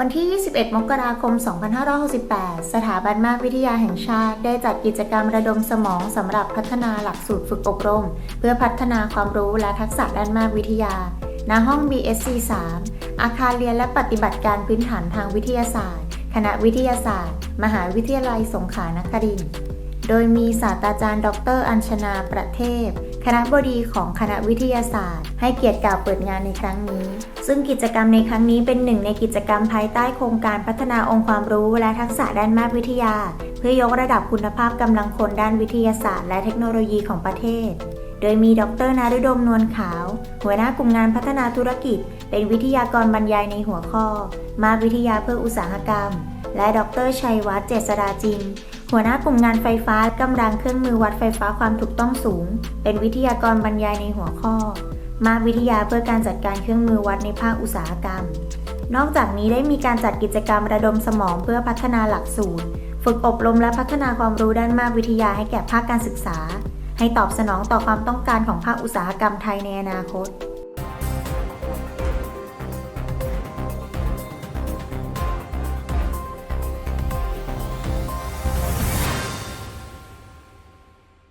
วันที่ 21 มกราคม 2568 สถาบันมากวิทยาแห่งชาติ ได้จัดกิจกรรมระดมสมองสำหรับพัฒนาหลักสูตรฝึกอบรม เพื่อพัฒนาความรู้และทักษะด้านมากวิทยา ณ ห้อง BSC 3 อาคารเรียนและปฏิบัติการพื้นฐานทางวิทยาศาสตร์ คณะวิทยาศาสตร์ มหาวิทยาลัยสงขลานครินทร์ โดยมีศาสตราจารย์ ดร อัญชนาประเทศ คณะบดีของคณะวิทยาศาสตร์ ให้เกียรติกล่าวเปิดงานในครั้งนี้ ซึ่งกิจกรรมในครั้งนี้เป็นหนึ่งในกิจกรรมภายใต้โครงการพัฒนาองค์ความรู้และทักษะด้านมากวิทยา เพื่อยกระดับคุณภาพกำลังคนด้านวิทยาศาสตร์ และเทคโนโลยีของประเทศ โดยมีดรนารุดมนวลขาว หัวหน้ากลุ่มงานพัฒนาธุรกิจ เป็นวิทยากรบรรยายในหัวข้อ มาวิทยาเพื่ออุตสาหกรรม และดรชัยวัฒน์เจษฎาจิน หัวหน้ากลุ่มงานไฟฟ้ากำลังเครื่องมือวัดไฟฟ้าความถูกต้องสูง เป็นวิทยากรบรรยายในหัวข้อ มาวิทยาเพื่อการจัดการเครื่องมือวัดในภาคอุตสาหกรรม นอกจากนี้ได้มีการจัดกิจกรรมระดมสมองเพื่อพัฒนาหลักสูตร ฝึกอบรมและพัฒนาความรู้ด้านมากวิทยาให้แก่ภาคการศึกษา ให้ตอบสนองต่อความต้องการของภาคอุตสาหกรรมไทยในอนาคต